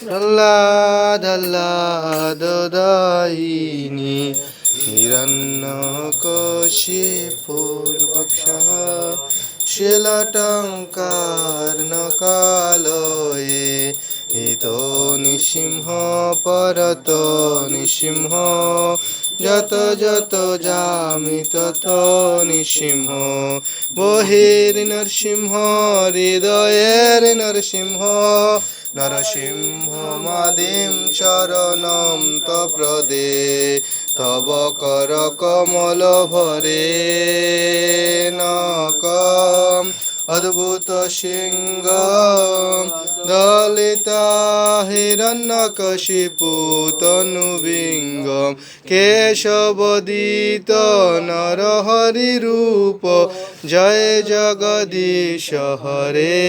প্রহ্লাদল্লাদদায়িনী হিরণ্যকশিপুর্বক্ষः শিলটঙ্কার্ণকালয়ে হিতো নিসিংহ, পরত নিসিংহ, যত যত যামি তত নিসিংহ। বহির নরসিংহ, হৃদয়ের নরসিংহ নরসিংহ মাদিম চরণম তপ্রদে, তব কর কমল ভরে নকম। অদ্ভুত সিংহ দলিত হিরণ্যকশিপু তনুবিঙ্গম কেশবদিত নরহরি রূপ। জয় জগদীশ হরে।